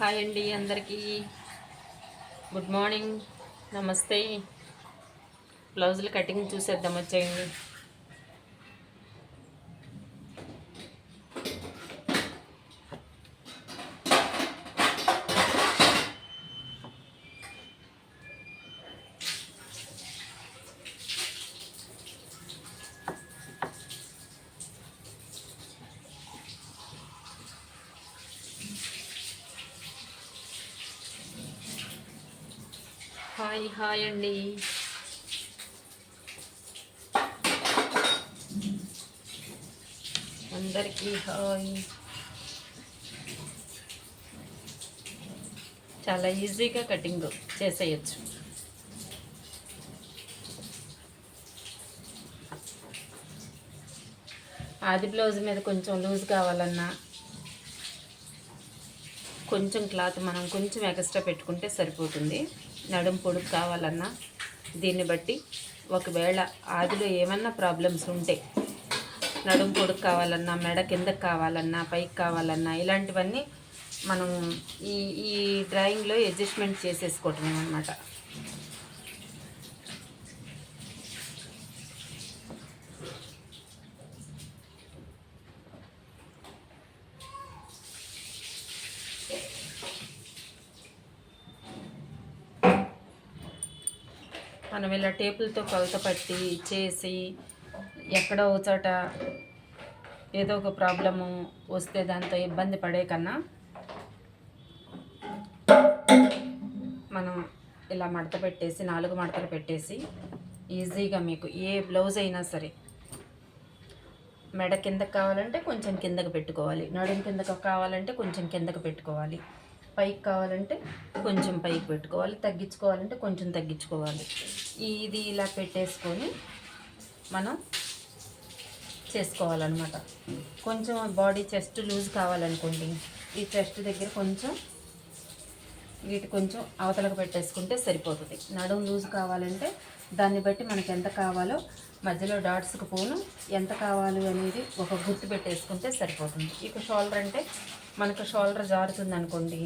Hi అండి అందరికీ. Good morning. నమస్తే. బ్లౌజులు కటింగ్ చూసేద్దాం వచ్చేయండి. హాయ్ హాయ్ అండి. అందరికీ హాయ్. చాలా ఈజీగా కటింగ్ చేసేయచ్చు. ఆది బ్లౌజ్ మీద కొంచెం లూజ్ కావాలన్నా కొంచెం క్లాత్ మనం కొంచెం ఎక్స్ట్రా పెట్టుకుంటే సరిపోతుంది. నడుం పొడుపు కావాలన్నా దీన్ని బట్టి ఒకవేళ ఆదిలో ఏమన్నా ప్రాబ్లమ్స్ ఉంటే నడుం పొడుగు కావాలన్నా మెడ కిందకి కావాలన్నా పైకి కావాలన్నా ఇలాంటివన్నీ మనం ఈ ఈ డ్రాయింగ్లో అడ్జస్ట్మెంట్ చేసేసుకోవటం అనమాట మనం ఇలా టేపులతో కొలత పట్టి చేసి ఎక్కడో ఒక చోట ఏదో ఒక ప్రాబ్లము వస్తే దాంతో ఇబ్బంది పడే కన్నా మనం ఇలా మడత పెట్టేసి నాలుగు మడతలు పెట్టేసి ఈజీగా మీకు ఏ బ్లౌజ్ అయినా సరే మెడ కిందకు కావాలంటే కొంచెం కిందకు పెట్టుకోవాలి. నడుం కిందకు కావాలంటే కొంచెం కిందకు పెట్టుకోవాలి. పైకి కావాలంటే కొంచెం పైకి పెట్టుకోవాలి తగ్గించుకోవాలంటే కొంచెం తగ్గించుకోవాలి. ఇది ఇలా పెట్టేసుకొని మనం చేసుకోవాలన్నమాట. కొంచెం బాడీ చెస్ట్ లూజ్ కావాలనుకోండి ఈ చెస్ట్ దగ్గర కొంచెం వీటి కొంచెం అవతలకు పెట్టేసుకుంటే సరిపోతుంది. నడుం లూజ్ కావాలంటే దాన్ని బట్టి మనకి ఎంత కావాలో మధ్యలో డాట్స్కి పోను ఎంత కావాలి అనేది ఒక గుర్తు పెట్టేసుకుంటే సరిపోతుంది. ఇక షోల్డర్ అంటే మనకు షోల్డర్ జారుతుంది అనుకోండి.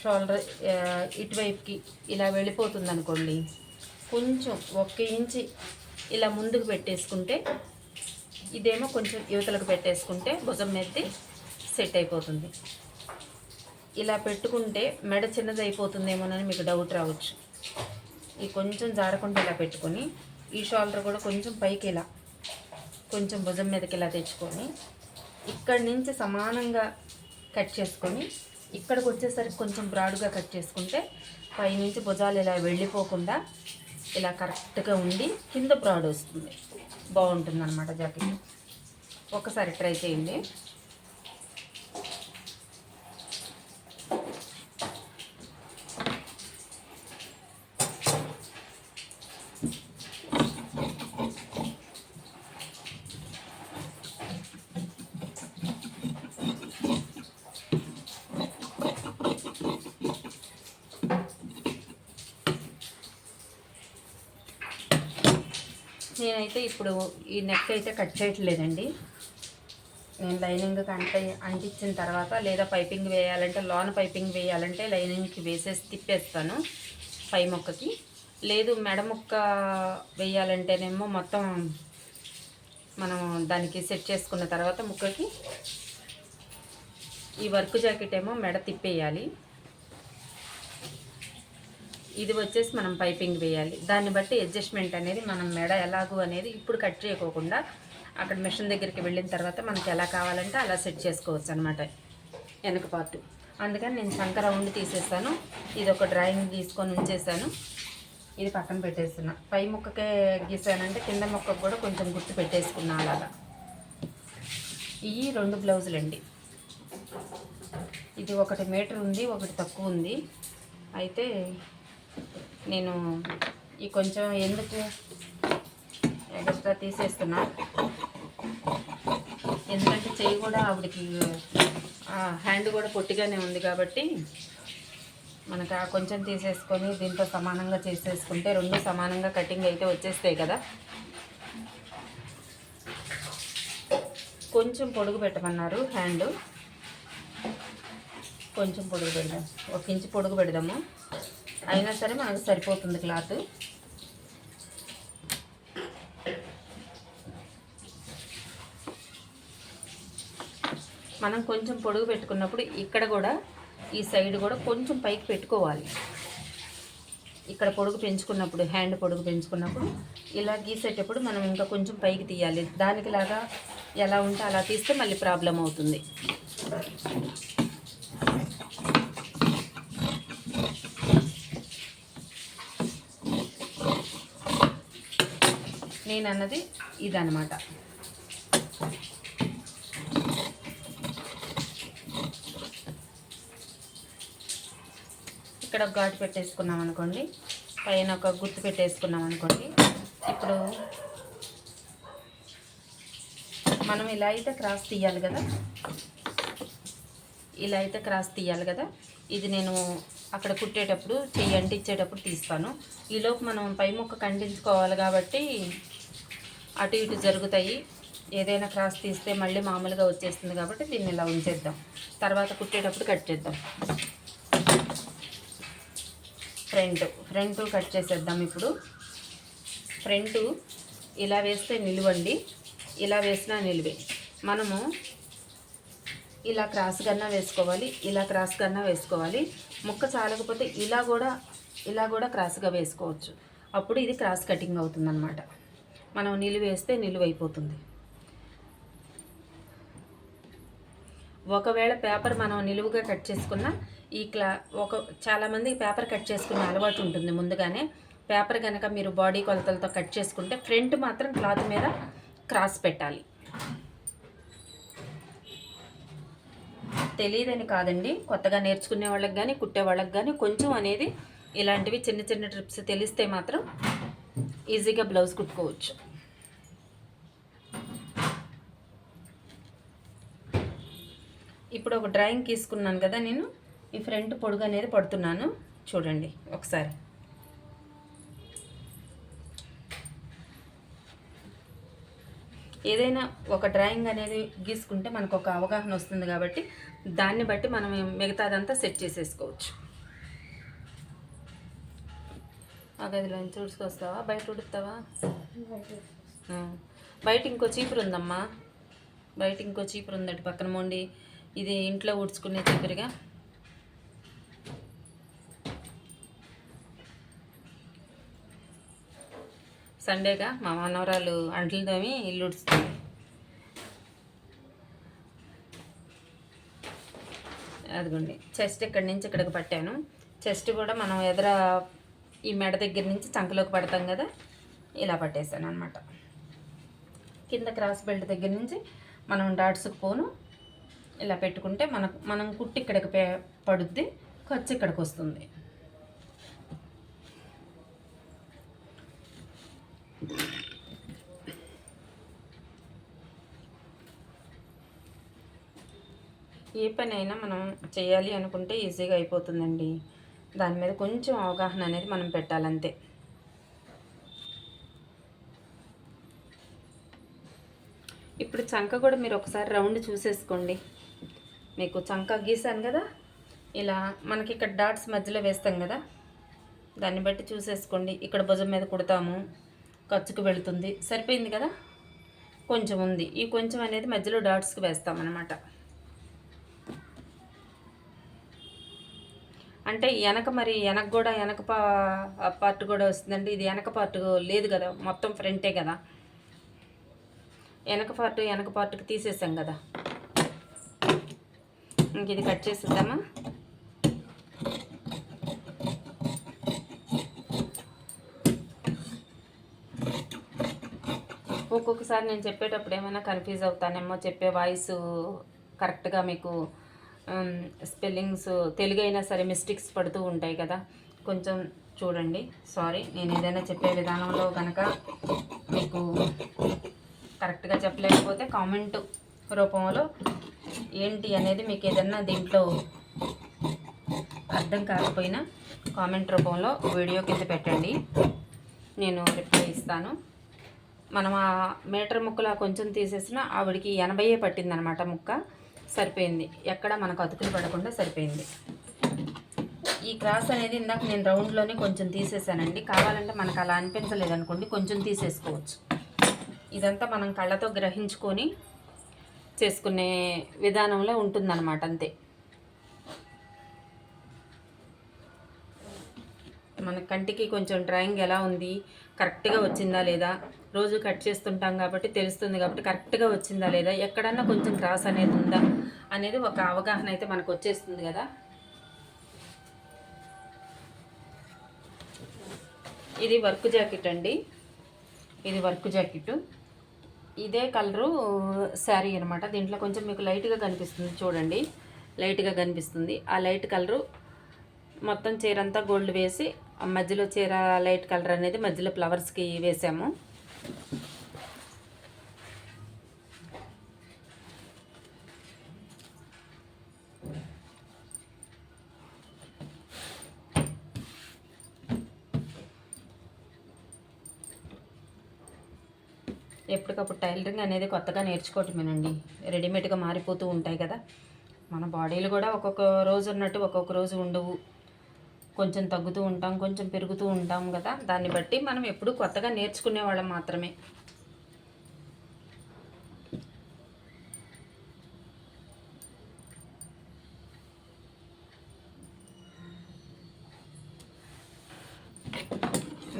షోల్డర్ ఇటువైపుకి ఇలా వెళ్ళిపోతుంది అనుకోండి. కొంచెం ఒక్క ఇంచి ఇలా ముందుకు పెట్టేసుకుంటే ఇదేమో కొంచెం యువతలకు పెట్టేసుకుంటే భుజం నెత్తి సెట్ అయిపోతుంది. ఇలా పెట్టుకుంటే మెడ చిన్నది అయిపోతుందేమోనని మీకు డౌట్ రావచ్చు. ఈ కొంచెం జారకుండా ఇలా పెట్టుకొని ఈ షోల్డర్ కూడా కొంచెం పైకి ఇలా కొంచెం భుజం మీదకి ఇలా తెచ్చుకొని ఇక్కడి నుంచి సమానంగా కట్ చేసుకొని ఇక్కడికి వచ్చేసరికి కొంచెం బ్రాడ్గా కట్ చేసుకుంటే పైనుంచి భుజాలు ఇలా వెళ్ళిపోకుండా ఇలా కరెక్ట్గా ఉండి కింద బ్రాడ్ వస్తుంది. బాగుంటుంది అనమాట జాకెట్. ఒకసారి ట్రై చేయండి. నేనైతే ఇప్పుడు ఈ నెక్ అయితే కట్ చేయట్లేదండి. నేను లైనింగ్ అంట అంటించిన తర్వాత లేదా పైపింగ్ వేయాలంటే లోన్ పైపింగ్ వేయాలంటే లైనింగ్కి వేసేసి తిప్పేస్తాను పై మొక్కకి. లేదు మెడ ముక్క వేయాలంటేనేమో మొత్తం మనం దానికి సెట్ చేసుకున్న తర్వాత ముక్కకి ఈ వర్క్ జాకెట్ ఏమో మెడ తిప్పేయాలి. ఇది వచ్చేసి మనం పైపింగ్ వేయాలి. దాన్ని బట్టి అడ్జస్ట్మెంట్ అనేది మనం మెడ ఎలాగూ అనేది ఇప్పుడు కట్ చేయకోకుండా అక్కడ మిషన్ దగ్గరికి వెళ్ళిన తర్వాత మనకి ఎలా కావాలంటే అలా సెట్ చేసుకోవచ్చు అనమాట వెనక పాటు అందుకని నేను శంక రౌండ్ తీసేస్తాను. ఇది ఒక డ్రాయింగ్ తీసుకొని ఉంచేసాను ఇది పక్కన పెట్టేస్తున్నా. పై ముక్కకే గీసానంటే కింద ముక్కకు కూడా కొంచెం గుర్తు పెట్టేసుకున్నా అలాగా. ఇవి రెండు బ్లౌజులండి ఇది ఒకటి మీటర్ ఉంది ఒకటి తక్కువ ఉంది. అయితే నేను ఈ కొంచెం ఎందుకు ఎక్స్ట్రా తీసేస్తున్నా? ఎందుకంటే చెయ్యి కూడా ఆవిడకి హ్యాండ్ కూడా పొట్టిగానే ఉంది కాబట్టి మనకు ఆ కొంచెం తీసేసుకొని దీంతో సమానంగా చేసేసుకుంటే రెండు సమానంగా కటింగ్ అయితే వచ్చేస్తాయి కదా. కొంచెం పొడుగు పెట్టమన్నారు హ్యాండ్ కొంచెం పొడుగు పెడదాం. ఒక ఇంచు పొడుగు పెడదాము. అయినా సరే మనకు సరిపోతుంది క్లాత్. మనం కొంచెం పొడుగు పెట్టుకున్నప్పుడు ఇక్కడ కూడా ఈ సైడ్ కూడా కొంచెం పైకి పెట్టుకోవాలి. ఇక్కడ పొడుగు పెంచుకున్నప్పుడు హ్యాండ్ పొడుగు పెంచుకున్నప్పుడు ఇలా గీసేటప్పుడు మనం ఇంకా కొంచెం పైకి తీయాలి. దానికిలాగా ఎలా ఉంటే అలా తీస్తే మళ్ళీ ప్రాబ్లం అవుతుంది. నేను అన్నది ఇదనమాట ఇక్కడ ఒక ఘాటు పెట్టేసుకున్నాం అనుకోండి. పైన ఒక గుర్తు పెట్టేసుకున్నాం అనుకోండి. ఇప్పుడు మనం ఇలా అయితే క్రాస్ తీయాలి కదా? ఇలా అయితే క్రాస్ తీయాలి కదా? ఇది నేను అక్కడ కుట్టేటప్పుడు చెయ్యి అంటించేటప్పుడు తీస్తాను. ఈలోపు మనం పై ముక్క కంటించుకోవాలి కాబట్టి అటు ఇటు జరుగుతాయి. ఏదైనా క్రాస్ తీస్తే మళ్ళీ మామూలుగా వచ్చేస్తుంది కాబట్టి దీన్ని ఇలా ఉంచేద్దాం. తర్వాత కుట్టేటప్పుడు కట్ చేద్దాం. ఫ్రంట్ ఫ్రంట్ కట్ చేసేద్దాం ఇప్పుడు. ఫ్రంట్ ఇలా వేస్తే నిలువండి. ఇలా వేసినా నిలువే. మనము ఇలా క్రాస్ కన్నా వేసుకోవాలి ఇలా క్రాస్ కన్నా వేసుకోవాలి. ముక్క చాలకపోతే ఇలా కూడా ఇలా కూడా క్రాస్గా వేసుకోవచ్చు. అప్పుడు ఇది క్రాస్ కటింగ్ అవుతుందన్నమాట. మనం నిలువేస్తే నిలువైపోతుంది ఒకవేళ పేపర్ మనం నిలువుగా కట్ చేసుకున్న ఈ క్లా ఒక చాలామంది పేపర్ కట్ చేసుకునే అలవాటు ఉంటుంది ముందుగానే. పేపర్ కనుక మీరు బాడీ కొలతలతో కట్ చేసుకుంటే ఫ్రంట్ మాత్రం క్లాత్ మీద క్రాస్ పెట్టాలి. తెలియదని కాదండి. కొత్తగా నేర్చుకునే వాళ్ళకి కానీ కుట్టే వాళ్ళకి కానీ కొంచెం అనేది ఇలాంటివి చిన్న చిన్న ట్రిప్స్ తెలిస్తే మాత్రం ఈజీగా బ్లౌజ్ కుట్టుకోవచ్చు. ఇప్పుడు ఒక డ్రాయింగ్ తీసుకున్నాను కదా నేను. ఈ ఫ్రంట్ పొడుగు అనేది పడుతున్నాను. చూడండి ఒకసారి. ఏదైనా ఒక డ్రాయింగ్ అనేది గీసుకుంటే మనకు ఒక అవగాహన వస్తుంది కాబట్టి దాన్ని బట్టి మనం మిగతాదంతా సెట్ చేసేసుకోవచ్చు. ఆ గదిలో నుంచి ఉడుచుకొస్తావా? బయట ఉడుకుతావా? ఆ. బయట ఇంకో చీపురు ఉందమ్మా. బయట ఇంకో చీపురు ఉందట పక్కన మొండి. ఇది ఇంట్లో ఉడుచుకునే చీపురుగా. సండేగా మా మనవరాలు అంట్లు తోమి ఇల్లు ఉడుస్తుంది అదిగోండి. చెస్ట్ ఇక్కడి నుంచి ఇక్కడికి పట్టాను. చెస్ట్ కూడా మనం ఎదుర ఈ మెడ దగ్గర నుంచి చంకలోకి పడతాం కదా ఇలా పట్టేశాను అనమాట కింద క్రాస్ బెల్ట్ దగ్గర నుంచి మనం డాట్స్కి పోను. ఇలా పెట్టుకుంటే మనకు మనం కుట్టి ఇక్కడికి పే పడుద్ది ఖర్చు ఇక్కడికి వస్తుంది. ఏ పని అయినా మనం చేయాలి అనుకుంటే ఈజీగా అయిపోతుందండి. దాని మీద కొంచెం అవగాహన అనేది మనం పెట్టాలంతే. ఇప్పుడు చంక కూడా మీరు ఒకసారి రౌండ్ చూసేసుకోండి. మీకు చంక గీసాను కదా? ఇలా మనకి ఇక్కడ డాట్స్ మధ్యలో వేస్తాం కదా? దాన్ని బట్టి చూసేసుకోండి. ఇక్కడ భుజం మీద కుడతాము. ఖర్చుకు వెళుతుంది. సరిపోయింది కదా? కొంచెం ఉంది. ఈ కొంచెం అనేది మధ్యలో డాట్స్కి వేస్తామన్నమాట. అంటే వెనక మరి వెనక కూడా వెనక పా పార్ట్ కూడా వస్తుందండి. ఇది వెనక పార్ట్ లేదు కదా. మొత్తం ఫ్రంటే కదా. వెనక పార్ట్ వెనక పార్ట్కి తీసేసాం కదా. ఇంక ఇది కట్ చేసేద్దామా? ఒక్కొక్కసారి నేను చెప్పేటప్పుడు ఏమైనా కన్ఫ్యూజ్ అవుతానేమో చెప్పే వాయిస్ కరెక్ట్గా మీకు స్పెల్లింగ్స్ తెలుగు అయినా సరే మిస్టేక్స్ పడుతూ ఉంటాయి కదా. కొంచెం చూడండి. సారీ నేను ఏదైనా చెప్పే విధానంలో కనుక మీకు కరెక్ట్గా చెప్పలేకపోతే కామెంట్ రూపంలో ఏంటి అనేది మీకు ఏదన్నా దీంట్లో అర్థం కాకపోయినా కామెంట్ రూపంలో వీడియో కింద పెట్టండి. నేను రిప్లై ఇస్తాను. మనం ఆ మీటర్ ముక్కలా కొంచెం తీసేసిన ఆవిడకి ఎనభైయే పట్టిందనమాట ముక్క. సరిపోయింది. ఎక్కడ మనకు అతుకులు పడకుండా సరిపోయింది. ఈ క్రాస్ అనేది ఇందాక నేను రౌండ్లోనే కొంచెం తీసేసానండి. కావాలంటే మనకు అలా అనిపించలేదు అనుకోండి కొంచెం తీసేసుకోవచ్చు. ఇదంతా మనం కళ్ళతో గ్రహించుకొని చేసుకునే విధానంలో ఉంటుందన్నమాట అంతే. మన కంటికి కొంచెం డ్రాయింగ్ ఎలా ఉంది? కరెక్ట్గా వచ్చిందా లేదా? రోజు కట్ చేస్తుంటాం కాబట్టి తెలుస్తుంది కాబట్టి కరెక్ట్గా వచ్చిందా లేదా ఎక్కడన్నా కొంచెం క్రాస్ అనేది ఉందా అనేది ఒక అవగాహన అయితే మనకు వచ్చేస్తుంది కదా. ఇది వర్క్ జాకెట్ అండి. ఇది వర్క్ జాకెట్. ఇదే కలరు శారీ అనమాట దీంట్లో కొంచెం మీకు లైట్గా కనిపిస్తుంది చూడండి. లైట్గా కనిపిస్తుంది. ఆ లైట్ కలరు మొత్తం చీర అంతా గోల్డ్ వేసి మధ్యలో చీర లైట్ కలర్ అనేది మధ్యలో ఫ్లవర్స్కి వేసాము. ఎప్పటికప్పుడు టైలరింగ్ అనేది కొత్తగా నేర్చుకోవటమేనండి. రెడీమేడ్గా మారిపోతూ ఉంటాయి కదా. మన బాడీలు కూడా ఒక్కొక్క రోజు ఉన్నట్టు ఒక్కొక్క రోజు ఉండవు. కొంచెం తగ్గుతూ ఉంటాం కొంచెం పెరుగుతూ ఉంటాం కదా. దాన్ని బట్టి మనం ఎప్పుడు కొత్తగా నేర్చుకునే వాళ్ళం మాత్రమే.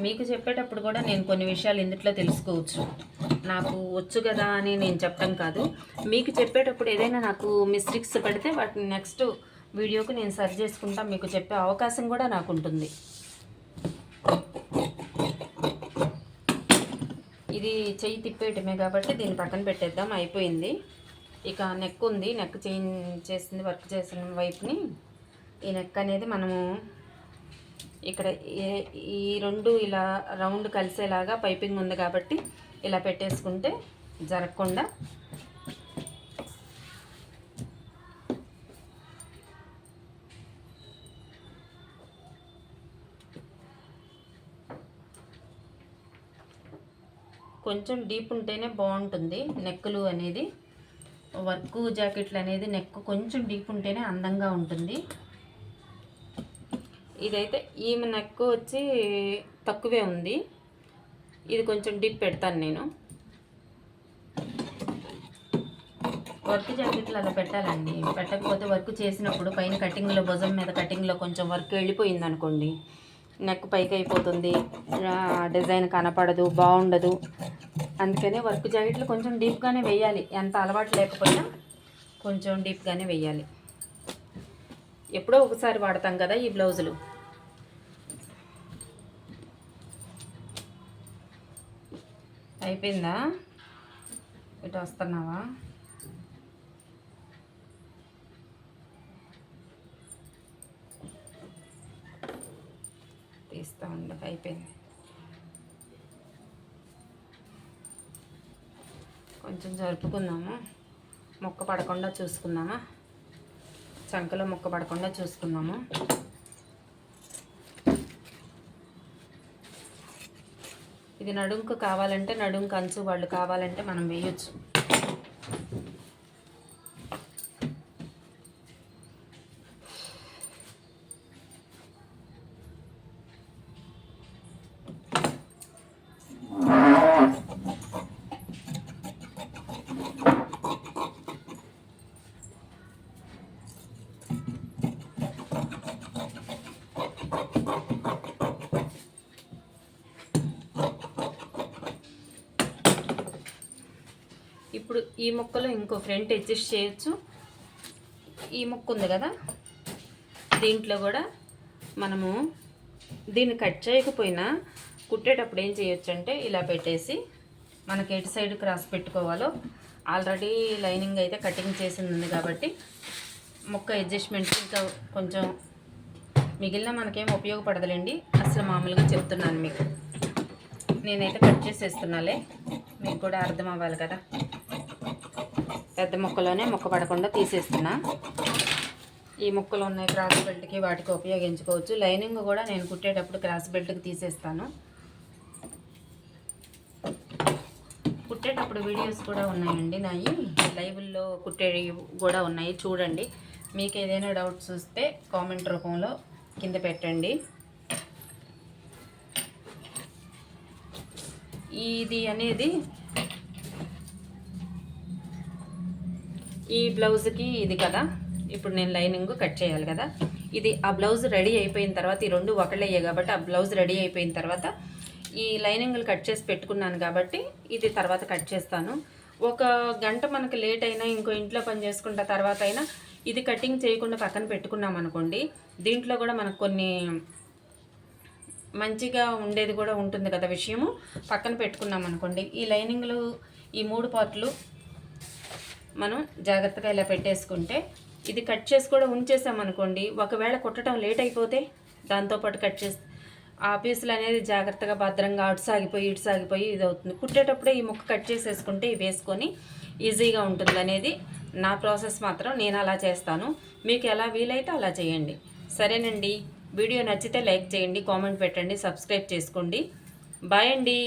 మీకు చెప్పేటప్పుడు కూడా నేను కొన్ని విషయాలు ఇందుట్లో తెలుసుకోవచ్చు. నాకు వచ్చు కదా అని నేను చెప్పడం కాదు. మీకు చెప్పేటప్పుడు ఏదైనా నాకు మిస్టేక్స్ పడితే వాటిని నెక్స్ట్ వీడియోకు నేను సరి చేసుకుంటా మీకు చెప్పే అవకాశం కూడా నాకు ఉంటుంది ఇది చెయ్యి తిప్పేయటమే కాబట్టి దీన్ని పక్కన పెట్టేద్దాం అయిపోయింది. ఇక నెక్ ఉంది నెక్ చేంజ్ చేసింది వర్క్ చేసిన వైపుని. ఈ నెక్ అనేది మనము ఇక్కడ ఈ రెండు ఇలా రౌండ్ కలిసేలాగా పైపింగ్ ఉంది కాబట్టి ఇలా పెట్టేసుకుంటే జరగకుండా కొంచెం డీప్ ఉంటేనే బాగుంటుంది నెక్కులు అనేది. వర్క్ జాకెట్లు అనేది నెక్ కొంచెం డీప్ ఉంటేనే అందంగా ఉంటుంది. ఇదైతే ఈమె నెక్ వచ్చి తక్కువే ఉంది. ఇది కొంచెం డీప్ పెడతాను నేను. వర్క్ జాకెట్లు అలా పెట్టాలండి. పెట్టకపోతే వర్క్ చేసినప్పుడు పైన కటింగ్లో భుజం మీద కటింగ్లో కొంచెం వర్క్ వెళ్ళిపోయింది అనుకోండి నెక్ పైకి అయిపోతుంది. డిజైన్ కనపడదు బాగుండదు. అందుకనే వర్క్ జాకెట్లు కొంచెం డీప్గానే వేయాలి. ఎంత అలవాటు లేకపోయినా కొంచెం డీప్గానే వేయాలి. ఎప్పుడో ఒకసారి వాడతాం కదా ఈ బ్లౌజులు. అయిపోయిందా? ఇటు వస్తున్నావా? తీస్తా అయిపోయింది. కొంచెం జరుపుకుందాము. మొక్క పడకుండా చూసుకుందామా? చంకలో మొక్క పడకుండా చూసుకుందాము. ఇది నడుంకు కావాలంటే నడుంకు అంచు వాళ్ళు కావాలంటే మనం వేయొచ్చు. ఇప్పుడు ఈ ముక్కలో ఇంకో ఫ్రంట్ అడ్జస్ట్ చేయొచ్చు. ఈ ముక్క ఉంది కదా? దీంట్లో కూడా మనము దీన్ని కట్ చేయకపోయినా కుట్టేటప్పుడు ఏం చేయొచ్చు అంటే ఇలా పెట్టేసి మనకి ఎటు సైడ్ క్రాస్ పెట్టుకోవాలో. ఆల్రెడీ లైనింగ్ అయితే కటింగ్ చేసింది ఉంది కాబట్టి మొక్క అడ్జస్ట్మెంట్ ఇంకా కొంచెం మిగిలిన మనకేం ఉపయోగపడదులేండి. అసలు మామూలుగా చెప్తున్నాను మీకు. నేనైతే కట్ చేసేస్తున్నాలే. మీకు కూడా అర్థం అవ్వాలి కదా. పెద్ద ముక్కలోనే ముక్క పడకుండా తీసేస్తున్నా. ఈ ముక్కలు ఉన్నాయి క్రాస్ బెల్ట్కి వాటికి ఉపయోగించుకోవచ్చు. లైనింగ్ కూడా నేను కుట్టేటప్పుడు క్రాస్ బెల్ట్కి తీసేస్తాను. కుట్టేటప్పుడు వీడియోస్ కూడా ఉన్నాయండి నాయి. లైవ్లో కుట్టేవి కూడా ఉన్నాయి. చూడండి. మీకు ఏదైనా డౌట్స్ వస్తే కామెంట్ రూపంలో కింద పెట్టండి. ఇది అనేది ఈ బ్లౌజ్కి ఇది కదా. ఇప్పుడు నేను లైనింగ్ కట్ చేయాలి కదా. ఇది ఆ బ్లౌజ్ రెడీ అయిపోయిన తర్వాత ఈ రెండు ఒకళ్ళయ్యే కాబట్టి ఆ బ్లౌజ్ రెడీ అయిపోయిన తర్వాత ఈ లైనింగ్లు కట్ చేసి పెట్టుకున్నాను కాబట్టి ఇది తర్వాత కట్ చేస్తాను. ఒక గంట మనకు లేట్ అయినా ఇంకో ఇంట్లో పని చేసుకుంటా తర్వాత అయినా ఇది కటింగ్ చేయకుండా పక్కన పెట్టుకున్నాం అనుకోండి దీంట్లో కూడా మనకు కొన్ని మంచిగా ఉండేది కూడా ఉంటుంది కదా విషయము. పక్కన పెట్టుకున్నాం అనుకోండి. ఈ లైనింగ్లు ఈ మూడు పార్ట్లు మనం జాగ్రత్తగా ఇలా పెట్టేసుకుంటే ఇది కట్ చేసి కూడా ఉంచేసాం అనుకోండి ఒకవేళ కుట్టడం లేట్ అయిపోతే దాంతోపాటు కట్ చేసి ఆ పీసులు అనేది జాగ్రత్తగా భద్రంగా అటు సాగిపోయి ఇటు సాగిపోయి ఇది అవుతుంది. కుట్టేటప్పుడే ఈ ముక్క కట్ చేసేసుకుంటే ఇవి వేసుకొని ఈజీగా ఉంటుంది అనేది నా ప్రాసెస్ మాత్రం నేను అలా చేస్తాను. మీకు ఎలా వీలైతే అలా చేయండి. సరేనండి. వీడియో నచ్చితే లైక్ చేయండి కామెంట్ పెట్టండి సబ్స్క్రైబ్ చేసుకోండి. బాయ్ అండి.